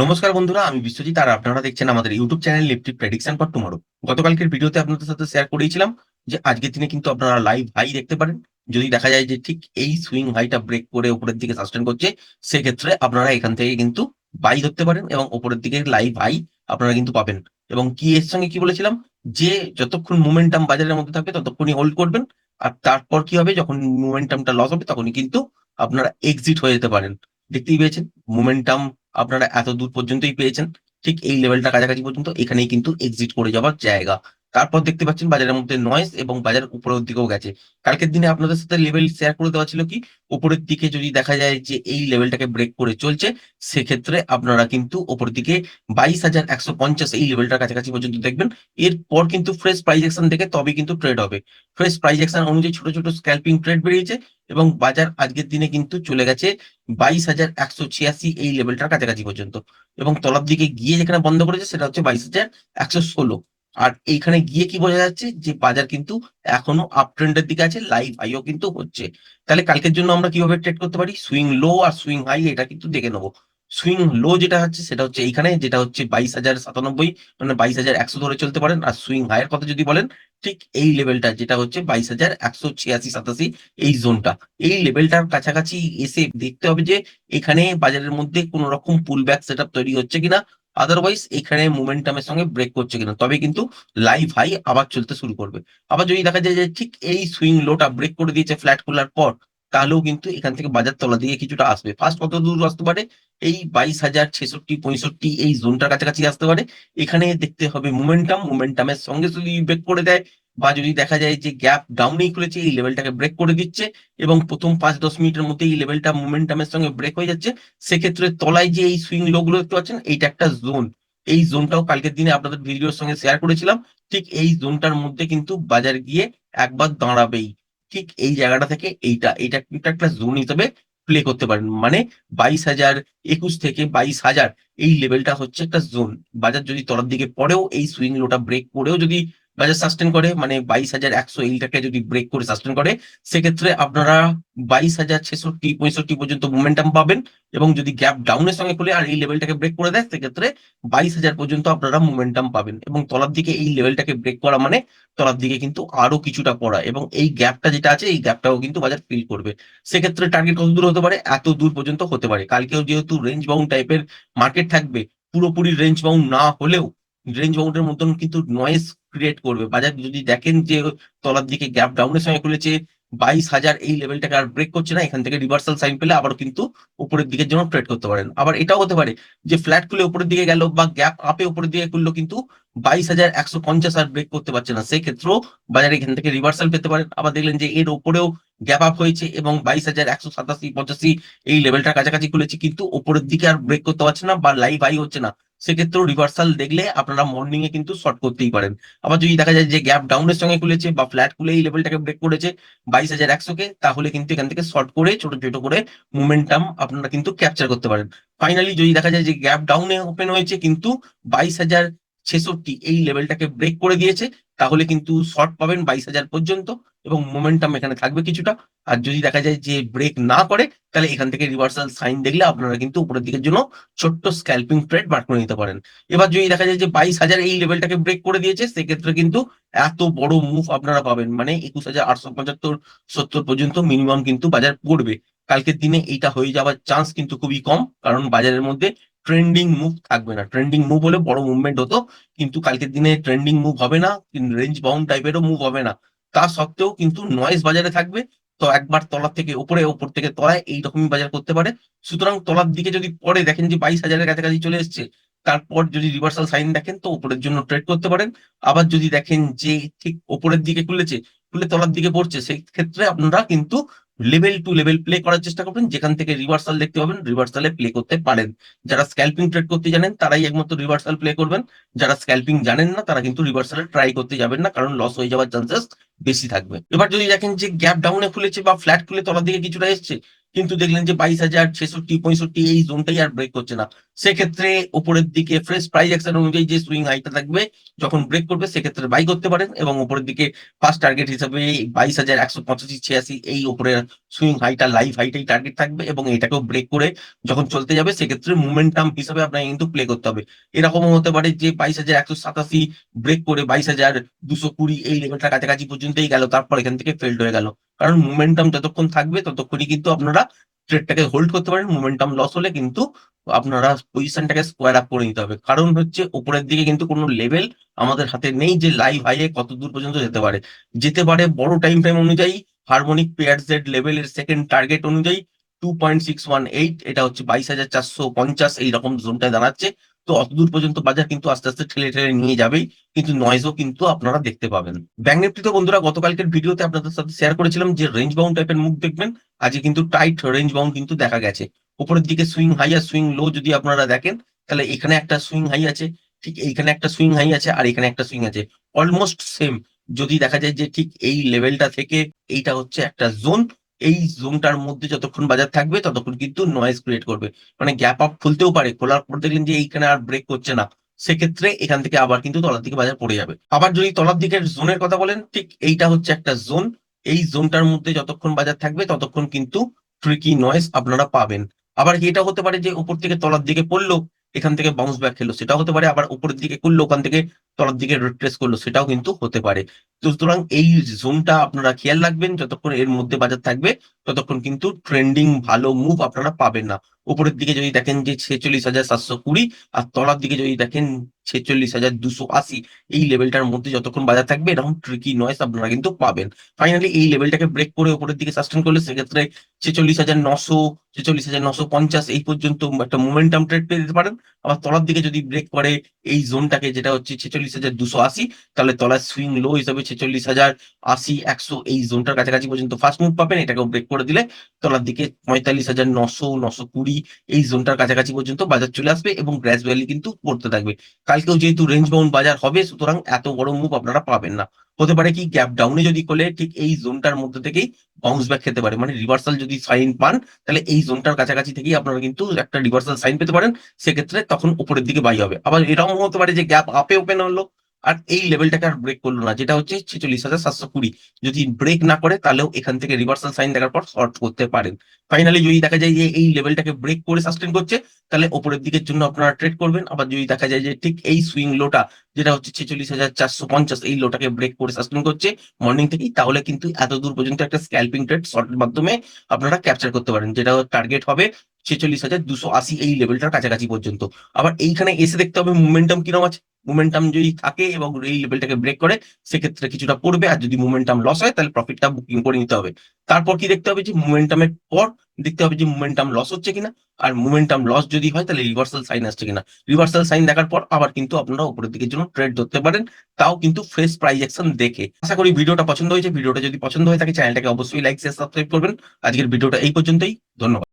নমস্কার বন্ধুরা, আমি বিশ্বজিৎ আর আপনারা দেখছেন আমাদের YouTube channel Nifty prediction for tomorrow গতকালকের ভিডিওতে আপনাদের সাথে শেয়ার করেছিলাম যে আজকের দিনে কিন্তু আপনারা লাইভ হাই দেখতে পারেন। যদি দেখা যায় যে ঠিক এই সুইং হাইটা ব্রেক করে উপরের দিকে সাস্টেন করছে, সেক্ষেত্রে আপনারা এখান থেকে কিন্তু বাই ধরতে পারেন এবং উপরের দিকে লাইভ হাই আপনারা কিন্তু পাবেন। এবং কি এর সঙ্গে কি বলেছিলাম? যে যতক্ষণ মোমেন্টাম বাজারের মধ্যে থাকবে ততক্ষণই হোল্ড করবেন। আর তারপর কি হবে? যখন মোমেন্টামটা লস হবে, তখনই কিন্তু আপনারা এক্সিট হয়ে যেতে পারেন। দেখতেই পেয়েছেন মোমেন্টাম আপনারা এত দূর পর্যন্তই পেয়েছেন, ঠিক এই লেভেলটা কাছাকাছি পর্যন্ত এখানেই কিন্তু এক্সিট করে যাওয়ার জায়গা। তারপর দেখতে পাচ্ছেন বাজারের মধ্যে নয়েস এবং বাজার উপরের দিকেও গেছে। কালকের দিনে আপনাদের সাথে লেভেল শেয়ার করে দেওয়া ছিল কি? উপরের দিকে যদি দেখা যায় যে এই লেভেলটাকে ব্রেক করে চলছে, সেক্ষেত্রে আপনারা কিন্তু উপরের দিকে বাইশ হাজার একশো পঞ্চাশ এই লেভেলটার কাছাকাছি পর্যন্ত দেখবেন। এরপর কিন্তু ফ্রেশ প্রাইস অ্যাকশন দেখে তবে কিন্তু ট্রেড হবে। ফ্রেশ প্রাইস অ্যাকশন অনুযায়ী ছোট ছোট স্ক্যাল্পিং ট্রেড বেরিয়েছে এবং বাজার আজকের দিনে কিন্তু চলে গেছে বাইশ হাজার একশো ছিয়াশি এই লেভেলটার কাছাকাছি পর্যন্ত। এবং তলার দিকে গিয়ে যেখানে বন্ধ করেছে, সেটা হচ্ছে বাইশ হাজার একশো ষোলো। আর এইখানে গিয়ে কি বোঝা যাচ্ছে? যে বাজার কিন্তু এখনও আপ ট্রেন্ডের দিকে আছে লাইভ হাইও কিন্তু হচ্ছে। তাহলে কালকের জন্য আমরা কীভাবে ট্রেড করতে পারি? সুইং লো আর সুইং হাই এটা কিন্তু দেখে নেব। সুইং লো যেটা হচ্ছে, সেটা হচ্ছে এইখানে, যেটা হচ্ছে বাইশ হাজার সাতানব্বই মানে বাইশ হাজার একশো ধরে চলতে পারেন। আর সুইং হাইয়ের কথা যদি বলেন, ঠিক এই লেভেলটা যেটা হচ্ছে বাইশ হাজার একশো ছিয়াশি সাতাশি, এই জোনটা এই লেভেলটার কাছাকাছি এসে দেখতে হবে যে এখানে বাজারের মধ্যে কোনো রকম পুল ব্যাক সেট তৈরি হচ্ছে কিনা। আদারওয়াইজ এখানে মোমেন্টামের সঙ্গে ব্রেক করছে কিনা, তবে কিন্তু লাইভ হাই আবার চলতে শুরু করবে। আবার যদি দেখা যায় যে ঠিক এই সুইং লোটা ব্রেক করে দিয়েছে ফ্ল্যাট খোলার পর, তাহলেও কিন্তু এখান থেকে বাজার তলা দিয়ে কিছুটা আসবে। ফার্স্ট কত দূর আসতে পারে? এই বাইশ হাজার ছেষট্টি, পঁয়ষট্টি এই জোনটার কাছাকাছি আসতে পারে। এখানে দেখতে হবে মোমেন্টাম মোমেন্টামের সঙ্গে যদি ব্রেক করে দেয় বা যদি দেখা যায় যে গ্যাপ ডাউনেই খুলেছে, এই লেভেলটাকে ব্রেক করে দিচ্ছে এবং প্রথম পাঁচ দশ মিনিটের মধ্যে এই লেভেলটা মোমেন্টামের সঙ্গে ব্রেক হয়ে যাচ্ছে, সেক্ষেত্রে তলায় যে এই সুইং লো গুলো দেখতে পাচ্ছেন, এইটা একটা জোন এই জোনটাও কালকের দিনে আপনাদের ভিডিওর সঙ্গে শেয়ার করেছিলাম, ঠিক এই জোনটার মধ্যে কিন্তু বাজার গিয়ে একবার দাঁড়াবেই। ঠিক এই জায়গাটা থেকে এইটা এইটা কিন্তু একটা জোন হিসেবে প্লে করতে পারেন। মানে বাইশ হাজার, একুশ থেকে বাইশ হাজার, এই লেভেলটা হচ্ছে একটা জোন বাজার যদি তলার দিকে পড়েও এই সুইং লোটা ব্রেক করেও যদি বাজার সাস্টেন করে মানে বাইশ হাজার একশো এইটাকে যদি ব্রেক করে সাস্টেন করে, সেক্ষেত্রে আপনারা বাইশ হাজার ছেষট্টি পঁয়ষট্টি পর্যন্ত মোমেন্টাম পাবেন এবং যদি গ্যাপ ডাউনের সঙ্গে খুলে আর এই লেভেলটাকে ব্রেক করে দেয়, সেক্ষেত্রে বাইশ হাজার পর্যন্ত আপনারা মোমেন্টাম পাবেন এবং তলার দিকে এই লেভেলটাকে ব্রেক করা মানে তলার দিকে কিন্তু আরও কিছুটা পড়া এবং এই গ্যাপটা যেটা আছে, এই গ্যাপটাও কিন্তু বাজার ফিল করবে। সেক্ষেত্রে টার্গেট কত দূর হতে পারে? এত দূর পর্যন্ত হতে পারে। কালকেও যেহেতু রেঞ্জ বাউন্ড টাইপের মার্কেট থাকবে, পুরোপুরি রেঞ্জ বাউন্ড না হলেও রেঞ্জ বাউন্ডের মতন কিন্তু নয়েস ক্রিয়েট করবে। বাজার যদি দেখেন যে তলার দিকে গ্যাপ ডাউনের সময় খুলেছে, বাইশ হাজার এই লেভেলটাকে আর ব্রেক করছে না, এখান থেকে রিভার্সাল সাইন পেলে আবার কিন্তু উপরের দিকের জন্য ট্রেড করতে পারেন। আবার এটাও হতে পারে যে ফ্ল্যাট খুলে উপরের দিকে গেল বা গ্যাপ আপে উপরের দিকে খুললো কিন্তু বাইশ হাজার একশো পঞ্চাশ আর ব্রেক করতে পারছে না। সেই ক্ষেত্রেও বাজারে এখান থেকে রিভার্সাল পেতে পারেন। আবার দেখলেন যে এর উপরেও গ্যাপ আপ হয়েছে এবং বাইশ হাজার একশো সাতাশি পঁচাশি এই লেভেলটার কাছাকাছি খুলেছে কিন্তু উপরের দিকে আর ব্রেক করতে পারছে না বা লাইভ হাই হচ্ছে না। সেক্ষেত্রেও রিভার্সাল দেখলে আপনারা মর্নিং এ কিন্তু শর্ট করতেই পারেন। আবার যদি দেখা যায় যে গ্যাপ ডাউনের সঙ্গে খুলেছে বা ফ্ল্যাট খুলে এই লেভেলটাকে ব্রেক করেছে বাইশ হাজার একশো কে, তাহলে কিন্তু এখান থেকে শর্ট করে ছোট ছোট করে মোমেন্টাম আপনারা কিন্তু ক্যাপচার করতে পারেন। ফাইনালি যদি দেখা যায় যে গ্যাপ ডাউনে ওপেন হয়েছে কিন্তু বাইশ হাজার ছেষট্টি এই লেভেলটাকে ব্রেক করে দিয়েছে তাহলে কিন্তু শর্ট পাবেন বাইশ হাজার পর্যন্ত এবং মোমেন্টাম এখানে থাকবে কিছুটা। আর যদি দেখা যায় যে ব্রেক না করে, তাহলে এখান থেকে রিভার্সাল সাইন দেখলে আপনারা কিন্তু উপরের দিকের জন্য ছোট্ট স্ক্যাল্পিং ট্রেড বার করে নিতে পারেন। এবার যদি দেখা যায় যে বাইশ হাজার এই লেভেলটাকে ব্রেক করে দিয়েছে, সেক্ষেত্রে কিন্তু এত বড় মুভ আপনারা পাবেন। মানে একুশ হাজার আটশো পঁচাত্তর, সত্তর পর্যন্ত মিনিমাম কিন্তু বাজার পড়বে। কালকের দিনে এইটা হয়ে যাওয়ার চান্স কিন্তু খুবই কম, কারণ বাজারের মধ্যে ট্রেন্ডিং মুভ থাকবে না। ট্রেন্ডিং মুভ হলে বড় মুভমেন্ট হতো, কিন্তু কালকের দিনে ট্রেন্ডিং মুভ হবে না রেঞ্জ বাউন্ড টাইপেরও মুভ হবে না। তা সত্ত্বেও কিন্তু নয়েজ বাজারে থাকবে, তো একবার তলার থেকে উপরে, উপর থেকে তলায় এইরকমই বাজার করতে পারে। সুতরাং তলার দিকে যদি পরে দেখেন যে বাইশ হাজারের কাছাকাছি চলে এসছে, তারপর যদি রিভার্সাল সাইন দেখেন, তো উপরের জন্য ট্রেড করতে পারেন। আবার যদি দেখেন যে ঠিক উপরের দিকে খুলেছে, খুলে তলার দিকে পড়ছে, সেই ক্ষেত্রে আপনারা কিন্তু লেভেল টু লেভেল প্লে করার চেষ্টা করবেন, যেখান থেকে রিভার্সাল দেখতে পাবেন রিভার্সালে প্লে করতে পারেন। যারা স্ক্যাল্পিং ট্রেড করতে জানেন, তারাই একমাত্র রিভার্সাল প্লে করবেন। যারা স্ক্যাল্পিং জানেন না, তারা কিন্তু রিভার্সালে ট্রাই করতে যাবেন না, কারণ লস হয়ে যাওয়ার চান্সেস বেশি থাকবে। এবার যদি দেখেন যে গ্যাপ ডাউনে খুলেছে বা ফ্ল্যাট খুলে তলার দিকে কিছুটা এসছে কিন্তু দেখলেন যে বাইশ হাজার ছেষট্টি, পঁয়ষট্টি এই জোনটাই আর ব্রেক করছে না। সেক্ষেত্রে উপরের দিকে ফ্রেশ প্রাইস অ্যাকশন অনুযায়ী যে সুইং হাইটা থাকবে, যখন ব্রেক করবে, সেক্ষেত্রে বাই করতে পারেন এবং উপরের দিকে ফার্স্ট টার্গেট হিসাবে বাইশ হাজার একশো পঁচাশি, ছিয়াশি এই উপরের সুইং হাইটা লাইভ হাইটাই টার্গেট থাকবে এবং এটাকেও ব্রেক করে যখন চলতে যাবে, সেক্ষেত্রে মোমেন্টাম হিসাবে আপনাকে কিন্তু প্লে করতে হবে। এরকমও হতে পারে যে বাইশ হাজার একশো সাতাশি ব্রেক করে বাইশ হাজার দুশো কুড়ি এই লেভেলটার কাছাকাছি পর্যন্তই গেল, তারপর এখান থেকে ফেল্ড হয়ে গেল। কারণ মোমেন্টাম যতক্ষণ থাকবে, ততক্ষণই কিন্তু আপনারা ট্রেডটাকে হোল্ড করতে পারেন। মোমেন্টাম লস হলে কিন্তু আপনারা পজিশনটাকে স্কোয়ার আপ করে নিতে হবে। কারণ হচ্ছে উপরের দিকে কিন্তু কোনো লেভেল আমাদের হাতে নেই যে লাইভ হাইয়ে কত দূর পর্যন্ত যেতে পারে। যেতে পারে বড় টাইম ফ্রেম অনুযায়ী হারমোনিক পেয়ার জেড লেভেলের সেকেন্ড টার্গেট অনুযায়ী। Two point six one eight এটা হচ্ছে বাইশ হাজার চারশো পঞ্চাশ এইরকম দাঁড়াচ্ছে। তো অতদূর পর্যন্ত বাজার কিন্তু আস্তে আস্তে ঠেলে ঠেলে নিয়ে যাবেই, কিন্তু নয়েজও কিন্তু আপনারা দেখতে পাবেন। ব্যাংক নিফটিতে বন্ধুরা, গতকালকের ভিডিওতে আপনাদের সাথে শেয়ার করেছিলাম যে রেঞ্জ বাউন্ড টাইপের মুখ দেখবেন, আজকে কিন্তু টাইট রেঞ্জ বাউন্ড কিন্তু দেখা গেছে। উপরের দিকে সুইং হাই আর সুইং লো যদি আপনারা দেখেন, তাহলে এখানে একটা সুইং হাই আছে, ঠিক এইখানে একটা সুইং হাই আছে আর এখানে একটা সুইং আছে। অলমোস্ট সেম যদি দেখা যায় যে ঠিক এই লেভেলটা থেকে এইটা হচ্ছে একটা জোন এই জোনটার মধ্যে যতক্ষণ বাজার থাকবে, ততক্ষণ কিন্তু নয়েজ ক্রিয়েট করবে। মানে গ্যাপ আপ খুলতেও পারে, খোলার পর দেখলেন যে এইখানে আর ব্রেক করছে না। সেক্ষেত্রে এখান থেকে আবার কিন্তু তলার দিকে বাজার পড়ে যাবে। আবার যদি তলার দিকের জোনের কথা বলেন, ঠিক এইটা হচ্ছে একটা জোন এই জোনটার মধ্যে যতক্ষণ বাজার থাকবে, ততক্ষণ কিন্তু ট্রিকি নয়েজ আপনারা পাবেন। আবার এটা হতে পারে যে উপর থেকে তলার দিকে পড়ল, এখান থেকে বাউন্স ব্যাক খেলো। সেটাও হতে পারে, আবার উপরের দিকে করল, ওখান থেকে তলার দিকে রিট্রেস করল, সেটাও কিন্তু হতে পারে। সুতরাং এই জোনটা আপনারা খেয়াল রাখবেন, যতক্ষণ এর মধ্যে বাজার থাকবে, ততক্ষণ কিন্তু ট্রেন্ডিং ভালো মুভ আপনারা পাবেন না। উপরের দিকে যদি দেখেন যে ছেচল্লিশ হাজার সাতশো কুড়ি, আর তলার দিকে যদি দেখেন ছেচল্লিশ হাজার দুশো আশি, এই লেভেলটার মধ্যে যতক্ষণ বাজার থাকবে, এরকম ট্রিকি নয়েস আপনারা কিন্তু পাবেন। ফাইনালি এই লেভেলটাকে ব্রেক করে উপরের দিকে সাস্টেন করলে সেক্ষেত্রে ছেচল্লিশ হাজার নশো, ছেচল্লিশ হাজার নশো পঞ্চাশ, এই পর্যন্ত একটা মোমেন্টাম ট্রেড পেয়ে দিতে পারেন। আবার তলার দিকে যদি ব্রেক করে, এই জোনটাকে যেটা হচ্ছে ছেচল্লিশ হাজার দুশো আশি, তাহলে তলার সুইং লো হিসাবে ছেচল্লিশ হাজার আশি, একশো এই জোনটার কাছাকাছি পর্যন্ত ফার্স্ট মুভ পাবেন, এটাকেও ব্রেক করে দিলে তলার দিকে পঁয়তাল্লিশ হাজার নশো নশো কুড়ি এই জোনটার কাছাকাছি পর্যন্ত বাজার চলে আসবে এবং গ্র্যাজুয়ালি কিন্তু পড়তে থাকবে। কালকেও যেহেতু রেঞ্জ বাউন্ড বাজার হবে, সুতরাং এত বড় মুভ আপনারা পাবেন না। হতে পারে কি গ্যাপ ডাউনে যদি খোলে, ঠিক এই জোনটার মধ্যে থেকেই বাউন্স ব্যাক খেতে পারে। মানে রিভার্সাল যদি সাইন পান, তাহলে এই জোনটার কাছাকাছি থেকেই আপনারা কিন্তু একটা রিভার্সাল সাইন পেতে পারেন। সেক্ষেত্রে তখন উপরের দিকে বাই হবে। আবার এরকম হতে পারে যে গ্যাপ আপে ওপেন হলো। আর এই লেভেলটাকে আর ব্রেক করল না, যেটা হচ্ছে ছেচল্লিশ হাজার সাতশো কুড়ি। যদি ব্রেক না করে, তাহলেও এখান থেকে রিভার্সাল সাইন দেখার পর শর্ট করতে পারেন। ফাইনালি যদি দেখা যায় যে এই লেভেলটাকে ব্রেক করে সাস্টেন করছে, তাহলে ওপরের দিকের জন্য আপনারা ট্রেড করবেন। আবার যদি দেখা যায় যে ঠিক এই সুইং লোটা যেটা হচ্ছে ছেচল্লিশ হাজার চারশো পঞ্চাশ, এই লোটাকে ব্রেক করে সাস্টেন করছে মর্নিং থেকেই, তাহলে কিন্তু এত দূর পর্যন্ত একটা স্ক্যাল্পিং ট্রেড শর্টের মাধ্যমে আপনারা ক্যাপচার করতে পারেন, যেটা টার্গেট হবে ছেচল্লিশ হাজার দুশো আশি এই লেভেলটার কাছাকাছি পর্যন্ত। আবার এইখানে এসে দেখতে হবে মুভমেন্টাম কিরম আছে। মোমেন্টাম যদি থাকে এবং এই লেভেলটাকে ব্রেক করে, সেক্ষেত্রে কিছুটা পড়বে। আর যদি মোমেন্টাম লস হয়, তাহলে প্রফিটটা বুকিং করে নিতে হবে। তারপর কি দেখতে হবে যে মোমেন্টামের পর দেখতে হবে যে মোমেন্টাম লস হচ্ছে কিনা। আর মোমেন্টাম লস যদি হয়, তাহলে রিভার্সাল সাইন আসছে কিনা। রিভার্সাল সাইন দেখার পর আবার কিন্তু আপনারা উপরের দিকের জন্য ট্রেড ধরতে পারেন। তাও কিন্তু ফ্রেশ প্রাইস অ্যাকশন দেখে। আশা করি ভিডিওটা পছন্দ হয়েছে। ভিডিওটা যদি পছন্দ হয়ে থাকে চ্যানেলটাকে অবশ্যই লাইক শেয়ার সাবস্ক্রাইব করবেন। আজকের ভিডিওটা এই পর্যন্তই। ধন্যবাদ।